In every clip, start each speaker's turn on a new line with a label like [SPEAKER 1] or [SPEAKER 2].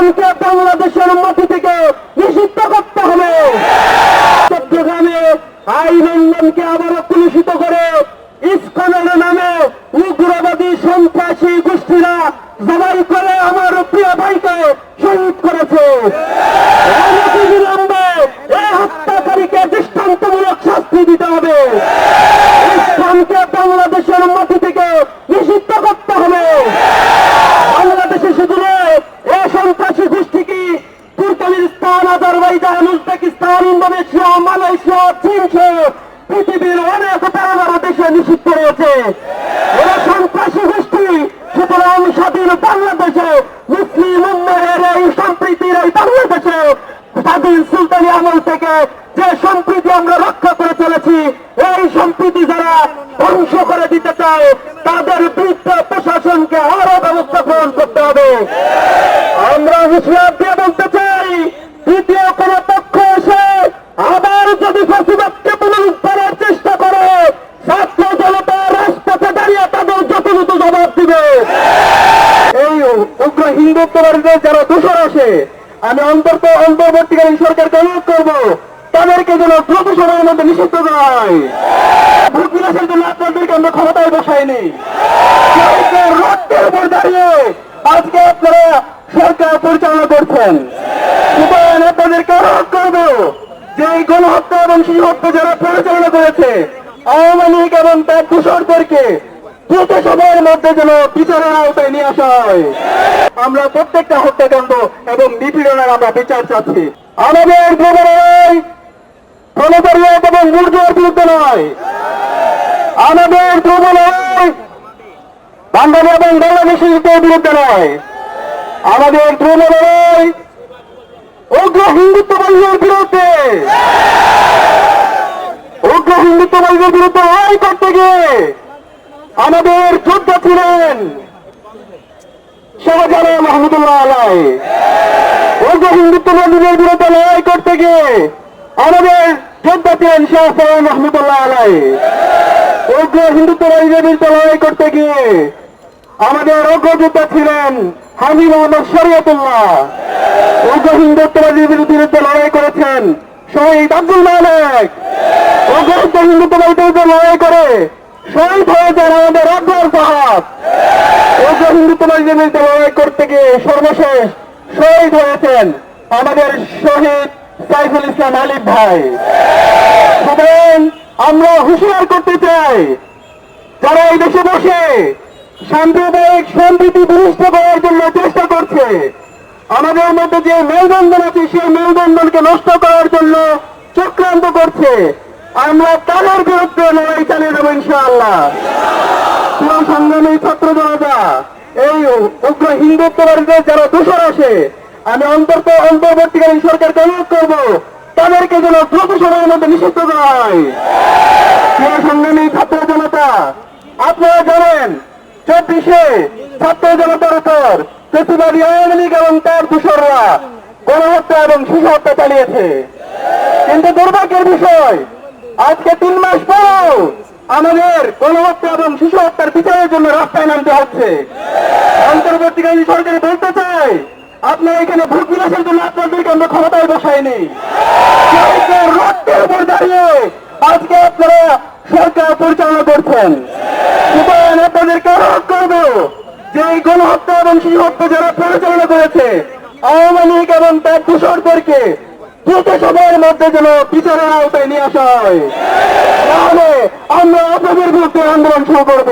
[SPEAKER 1] ইসলামকে বাংলাদেশের মাটি থেকে নিষিদ্ধ করতে হবে চট্টগ্রামে আইন লঙ্ঘনকে আবারও কলুষিত করে ইস্কনের নামে উগ্রবাদী সন্ত্রাসী গোষ্ঠীরা জবাই করে আমার প্রিয় ভাইকে শহীদ করেছে অনতিবিলম্বে এই হত্যাকারীকে দৃষ্টান্তমূলক শাস্তি দিতে হবে ইসলামকে বাংলাদেশের মাটি থেকে নিষিদ্ধ করতে হবে বাংলাদেশে শুধু নয় এই সন্ত্রাসী গোষ্ঠী কি Turkmenistan Azerbaijan Uzbekistan Indonesia Malaysia চীন সহ পৃথিবীর অনেক বড় বড় দেশে নিষিদ্ধ রয়েছে এরা সন্ত্রাসী গোষ্ঠী সুতরাং স্বাধীন বাংলাদেশে মুসলিম উন্নয়নের এই সম্প্রীতির এই স্বাধীন সুলতানি আমল থেকে যে সম্প্রীতি আমরা রক্ষা করে চলেছি, এই সম্প্রীতি যারা ধ্বংস করে দিতে চায়, তাদের বিরুদ্ধে প্রশাসনকে আরও ব্যবস্থা গ্রহণ করতে হবে। আমরা হুঁশিয়ার দিয়ে বলতে চাই তৃতীয় কোন পক্ষ এসে আবার যদি ফসিবাদকে পুনরুদ্ধারের চেষ্টা করে, ছাত্র জনতা রাজপথে দাঁড়িয়ে তাদের যথাযথ জবাব দিবে। এই উগ্র হিন্দুত্ববাদীদের যারা দোষর আসে আমি অন্তর্ত অন্তর্বর্তীকালীন সরকারকে অনুরোধ করব, তাদেরকে যেন দ্রুত সময়ের মধ্যে নিষিদ্ধ করা ভোট বিলাসের জন্য আপনাদেরকে আমরা ক্ষমতায় বসাইনি। রক্তের উপর দাঁড়িয়ে আজকে আপনারা সরকার পরিচালনা করছেন। সুতরাং আপনাদেরকে অনুরোধ করব যে এই গণহত্যা এবং শিশু হত্যা যারা পরিচালনা করেছে, আওয়ামী লীগ এবং তার দূষরদেরকে দ্রুত সময়ের মধ্যে যেন বিচারের আওতায় নিয়ে আসা হয় আমরা প্রত্যেকটা হত্যাকাণ্ড এবং নিপীড়নের আমরা বিচার চাচ্ছি। আমাদের প্রবণায় প্রণতারিয়ত এবং মূর্জের বিরুদ্ধে নয় আমাদের প্রবণায় বাঙালি এবং বাংলাদেশের বিরুদ্ধে নয় আমাদের প্রবণায় উগ্র হিন্দুত্ববাদীদের বিরুদ্ধে। উগ্র হিন্দুত্ববাদীদের বিরুদ্ধে লড়াই করতে গিয়ে আমাদের যোদ্ধা ছিলেন শাহজালাল মাহমুদুল্লাহ আলাই। উগ্র হিন্দুত্ববাদীদের বিরুদ্ধে লড়াই করতে গিয়ে আমাদের যোদ্ধা ছিলেন শাহজালাল মাহমুদুল্লাহ আলাই। উগ্র হিন্দুত্ববাদীদের বিরুদ্ধে লড়াই করতে গিয়ে আমাদের অগ্রযোদ্ধা ছিলেন হামি মোহাম্মদ শরিয়তুল্লাহ। উগ্র হিন্দুত্ববাদীর বিরুদ্ধে লড়াই করেছেন শহীদ আব্দুল মালিক। উগ্র হিন্দুত্ববাদীর বিরুদ্ধে লড়াই করে শহীদ হয়েছেন আমাদের আব্দুল সাহাব উগ্র হিন্দুত্ববাদীদের বিরুদ্ধে লড়াই করতে গিয়ে সর্বশেষ শহীদ হয়েছেন আমাদের শহীদ সাইফুল ইসলাম আলিফ ভাই। সুতরাং আমরা হুঁশিয়ার করতে চাই, যারা এই দেশে বসে সাম্প্রদায়িক সম্প্রীতি বিনষ্ট করার জন্য চেষ্টা করছে, আমাদের মধ্যে যে মেলবন্ধন আছে, সেই মেলবন্ধনকে নষ্ট করার জন্য চক্রান্ত করছে আমরা তাদের বিরুদ্ধে লড়াই চালিয়ে দেবো ইনশাআল্লাহ। প্রিয় সংগ্রামী ছাত্র জনতা, এই উগ্র হিন্দুত্ববাদীদের যারা দোষর আসে আমি অন্তর্ত অন্তর্বর্তীকালীন সরকারকে অনুরোধ করব, তাদেরকে যেন দ্রুত সময়ের মধ্যে নিষিদ্ধ করা হয়। প্রিয় সংগ্রামী ছাত্র জনতা, আপনারা জানেন, চব্বিশে ছাত্র জনতার উপর প্রতিবাদী আওয়ামী লীগ এবং তার দূষররা গণহত্যা এবং শিশু হত্যা চালিয়েছে। কিন্তু দুর্ভাগ্যের বিষয় আজকে তিন মাস পর আমাদের গণহত্যা এবং শিশু হত্যার বিচারের জন্য রাস্তায় নামতে হচ্ছে। অন্তর্বর্তীকালীন সরকারি বলতে চাই আপনারা এখানে ভোট বিলাসের জন্য আপনাদেরকে আমরা ক্ষমতায় বসাইনি। রক্তের উপর দাঁড়িয়ে আজকে আপনারা সরকার পরিচালনা করছেন। সুতরাং আপনাদেরকে অনুরোধ করব যে এই গণহত্যা এবং শিশু হত্যা যারা পরিচালনা করেছে, আওয়ামী লীগ এবং তার দূষরদেরকে সময়ের মধ্যে যেন বিচারের আওতায় নিয়ে আসা হয়। তাহলে আমরা আপনাদের বিরুদ্ধে আন্দোলন শুরু করব।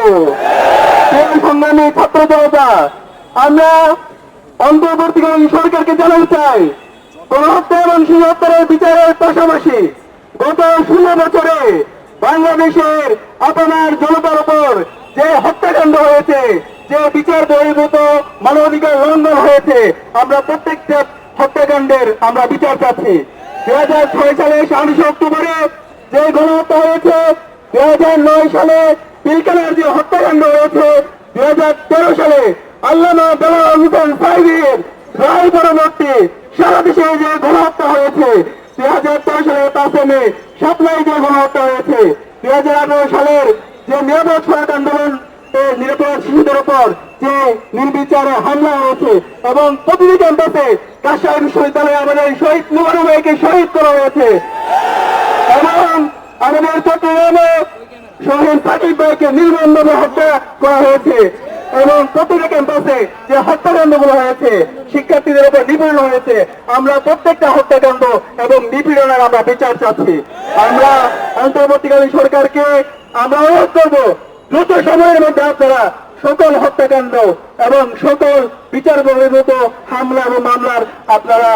[SPEAKER 1] সংগ্রামী ছাত্র জনতা, আমরা অন্তর্বর্তীকালীন সরকারকে জানাতে চাই, গণহত্যা এবং হত্যার বিচারের পাশাপাশি গত ষোলো বছরে বাংলাদেশের আপনার জনতার উপর যে হত্যাকাণ্ড হয়েছে, যে বিচার বহির্ভূত মানবাধিকার লঙ্ঘন হয়েছে, আমরা প্রত্যেকটা হত্যাকাণ্ডের আমরা বিচার চাচ্ছি। দুই হাজার ছয় সালে উনিশে অক্টোবরে যে গণহত্যা হয়েছে, দুই হাজার নয় সালে পিলকানার যে হত্যাকাণ্ড হয়েছে, দুই হাজার তেরো সালে আল্লামা বেলাল হোসেন সাহেবের রায় পরবর্তী সারা দেশে যে গণহত্যা হয়েছে, দুই হাজার তেরো সালে তাসেমে সাপ্লাই যে গণহত্যা হয়েছে, দুই হাজার আঠারো সালের যে নিরাপদ সড়ক আন্দোলন নিরাপরাধ শিশুদের উপর যে নির্বিচারে হামলা হয়েছে এবং প্রতিটি ক্যাম্পাসে কাশাই বিশ্ববিদ্যালয়ে আমাদের শহীদ নুমারু ভাইকে শহীদ করা হয়েছে। এবং আমাদের চট্টগ্রামে শহীদ সাকিব ভাইকে নির্মমভাবে হত্যা করা হয়েছে এবং প্রতিটি ক্যাম্পাসে যে হত্যাকাণ্ডগুলো হয়েছে, শিক্ষার্থীদের উপর নিপীড়ন হয়েছে, আমরা প্রত্যেকটা হত্যাকাণ্ড এবং নিপীড়নের আমরা বিচার চাচ্ছি। আমরা অন্তর্বর্তীকালীন সরকারকে আমরা অনুরোধ করব, দ্রুত সময়ের মধ্যে আপনারা সকল হত্যাকাণ্ড এবং সকল বিচার বহির্ভূত হামলা এবং মামলার আপনারা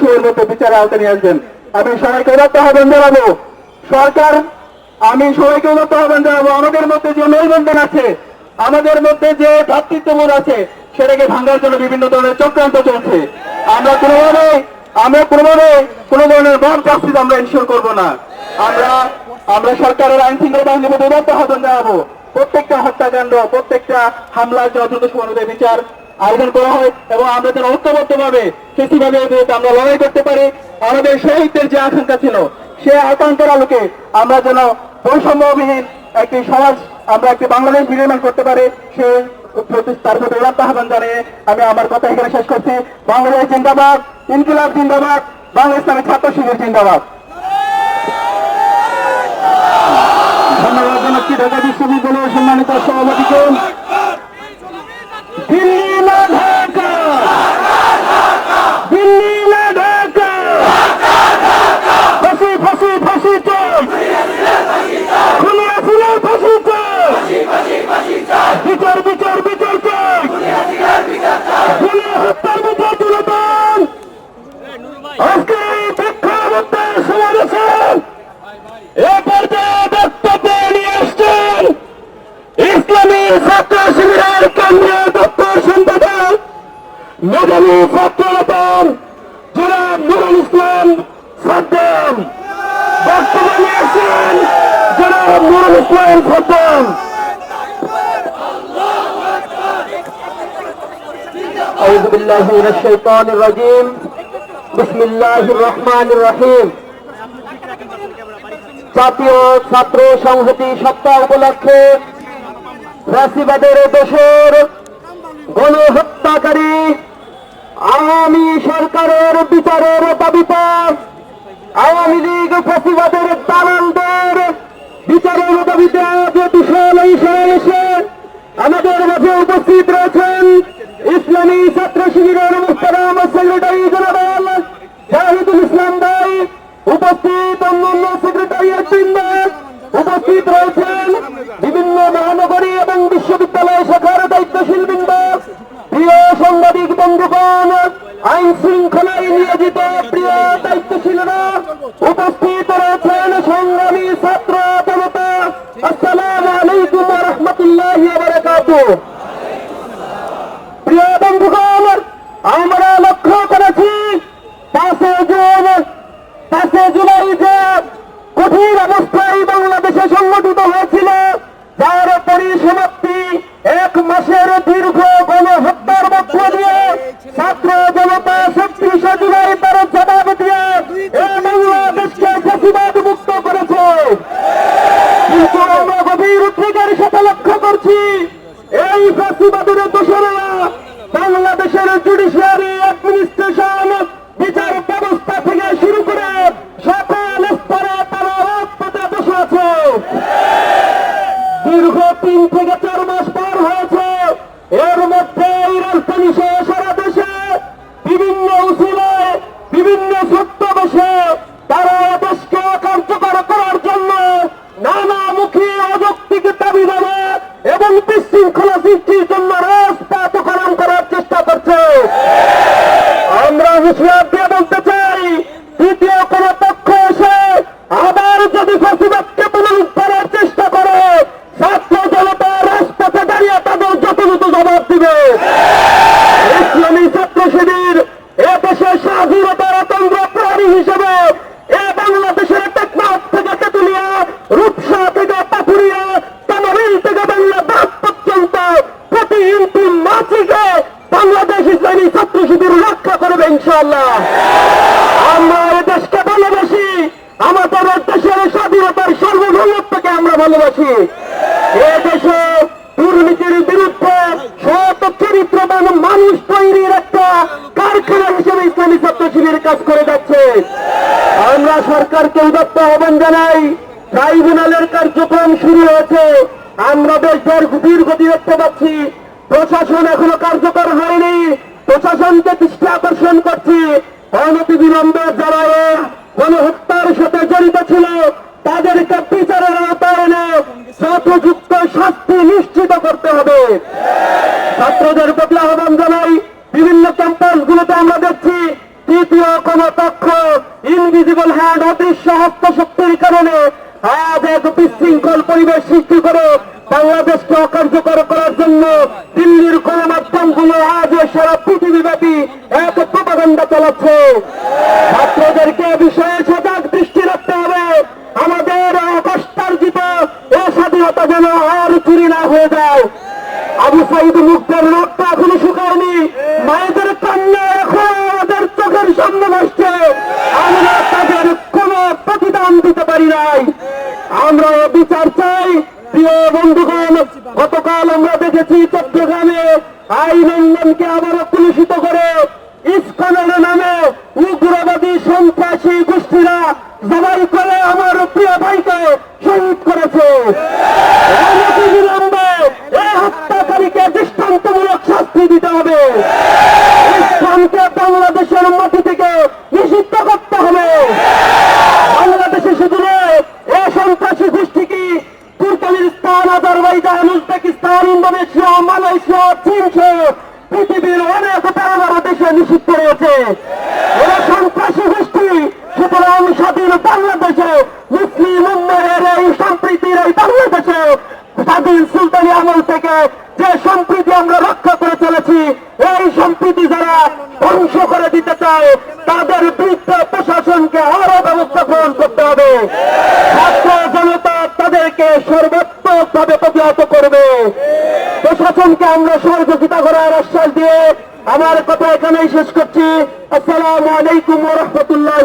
[SPEAKER 1] সময়ের মধ্যে বিচারে আওতায় নিয়ে আসবেন, আমি সবাইকে উদাত্ত আহ্বান জানাব। সরকার, আমি সবাইকে উন্নত আহ্বান জানাব। আমাদের মধ্যে যে নৈবন্ধন আছে, আমাদের মধ্যে যে ভ্রাতৃত্ববোধ আছে, সেটাকে ভাঙার জন্য বিভিন্ন ধরনের চক্রান্ত চলছে। আমরা কোনোভাবে আমরা কোনোভাবে কোনো ধরনের চাকরি আমরা ইনশিওর করব না। আমরা আমরা সরকারের আইন শৃঙ্খলা বাহিনীর মধ্যে আহ্বান জানাব। প্রত্যেকটা হত্যাকাণ্ড, প্রত্যেকটা হামলার যথাযথ সময় বিচার আয়োজন করা হয় এবং আমরা যেন ঐক্যবদ্ধ ভাবে কৃষিভাবে আমরা লড়াই করতে পারি, আমাদের শহীদদের যে আকাঙ্ক্ষা ছিল, সে আকাঙ্ক্ষার আলোকে আমরা যেন বৈষম্যবিহীন একটি সমাজ, আমরা একটি বাংলাদেশ বিনির্মাণ করতে পারি, সে তার প্রতি আহ্বান জানিয়ে আমি আমার কথা এখানে শেষ করছি। বাংলাদেশ জিন্দাবাদ, ইনকিলাব জিন্দাবাদ বাংলা ইসলামী ছাত্র শিবির জিন্দাবাদ। ধন্যবাদ জানাচ্ছি ঢাকা বিশ্ববিদ্যালয়ের সম্মানিত সভাপতিকে। দিল্লি না ঢাকা দিল্লি না ঢাকা ফাঁসি ফাঁসি ফাঁসি চাই খুলে আসলে ফাঁসি চাই বিচার বিচার বিচার চাই খুলে হত্যার বিচার তুলে দেন আজকে এই প্রেক্ষাপটের সমাবেশে এ পর্যায়ে বক্তব্য নিয়ে আসছেন ইসলামী ছাত্র শিবিরের কেন্দ্রীয় দপ্তর সম্পাদক মেধাবী ছাত্ররতন জনাব নুরুল ইসলাম সাদ্দাম বক্তব্য নিয়ে আসছেন জনাব নুরুল ইসলাম সাদ্দাম أعوذ بالله من الشيطان الرجيم بسم الله الرحمن الرحيم জাতীয় ছাত্র সংহতি সপ্তাহ উপলক্ষে ফ্যাসিবাদের দেশের গণহত্যাকারী আওয়ামী সরকারের বিচারের দাবিতে আওয়ামী লীগ প্রতিবাদের দালালদের বিচারের দাবিতে আজ বিশাল এই আমাদের মাঝে উপস্থিত রয়েছেন ইসলামী ছাত্র শিবিরের মুস্তারাম সেক্রেটারি জেনারেল প্রিয় আমরা লক্ষ্য করেছি পাঁচে জুন পাঁচে জুলাই যে কঠিন অবস্থায় বাংলাদেশে সংগঠিত হয়েছিল, যার পরিসমাপ্তি এক মাসের দীর্ঘ গণহত্যার মধ্য দিয়ে ছাত্র জনতা ছত্রিশে জুলাই তার ¡Era ইনশাল্লাহ আমরা দেশকে ভালোবাসি, আমাদের দেশের স্বাধীনতার সার্বভৌমত্বকে আমরা ভালোবাসি। এ দেশে দুর্নীতির বিরুদ্ধে সৎ চরিত্রবান মানুষ তৈরির একটা কারখানা হিসেবে ইসলামী ছাত্র শিবির কাজ করে যাচ্ছে। আমরা সরকারকে উদাত্ত আহ্বান জানাই, ট্রাইব্যুনালের কার্যক্রম শুরু হয়েছে। আমরা বেশ দীর্ঘ দীর্ঘ পাচ্ছি, প্রশাসন এখনও কার্যকর হয়নি। প্রশাসনকে দৃষ্টি আকর্ষণ করছি। অনতি বিলম্বে যারা গণহত্যার সাথে জড়িত ছিল তাদেরকে বিচারের আওতায় যথোযুক্ত শাস্তি নিশ্চিত করতে হবে। ছাত্রদের প্রতি আহ্বান জানাই, বিভিন্ন ক্যাম্পাস গুলোতে আমরা দেখছি তৃতীয় কোন পক্ষ ইনভিজিবল হ্যান্ড অদৃশ্য হস্তশক্তির কারণে আজ এক বিশৃঙ্খল পরিবেশ সৃষ্টি করে বাংলাদেশকে অকার্যকর করার জন্য দিল্লির গণমাধ্যমগুলো আজ সারা পৃথিবীব্যাপী এক প্রপাগান্ডা চালাচ্ছে। ছাত্রদেরকে বিষয়ে সজাগ দৃষ্টি রাখতে হবে। আমাদের অকস্তার্জিত ও স্বাধীনতা যেন আর চুরি না হয়ে যায়। আবু সাইদ মুক্তের রক্ত এখনও শুকায়নি মায়েদের কান্না এখন আমাদের চোখের সামনে বসছে আমরা তাদের কোন প্রতিদান দিতে পারি নাই আমরা বিচার চাই প্রিয় বন্ধুগণ গতকাল আমরা দেখেছি চট্টগ্রামে আইনন্দনকে আবারও কলুষিত করে ইস্কনের নামে উগ্রবাদী সন্ত্রাসী গোষ্ঠীরা জবাই করে আমার প্রিয় ভাইকে শহীদ করেছে অনতিবিলম্বে এই হত্যাকারীকে দৃষ্টান্তমূলক শাস্তি দিতে হবে ইসলামকে বাংলাদেশের মাটি থেকে নিষিদ্ধ করতে হবে বাংলাদেশে শুধু নয় এ সন্ত্রাসী গোষ্ঠী কি Turkmenistan Azerbaijan Uzbekistan Indonesia Malaysia চীন সহ পৃথিবীর অনেক বড় দেশে নিষিদ্ধ রয়েছে এরা সন্ত্রাসী গোষ্ঠী সুতরাং স্বাধীন বাংলাদেশে মুসলিম উম্মের এই সম্প্রীতির এই বাংলাদেশে স্বাধীন সুলতানি আমল থেকে যে সম্প্রীতি আমরা রক্ষা করে চলেছি এই সম্প্রীতি যারা ধ্বংস করে দিতে চায় তাদের বিরুদ্ধে প্রশাসনকে আরও ব্যবস্থা গ্রহণ করতে হবে ছাত্র জনতা তাদেরকে সর্বাত্মক ভাবে প্রতিহত করবে প্রশাসনকে আমরা সহযোগিতা করার আশ্বাস দিয়ে আমার কথা এখানেই শেষ করছি। আসসালামু আলাইকুম রহমতুল্লাহ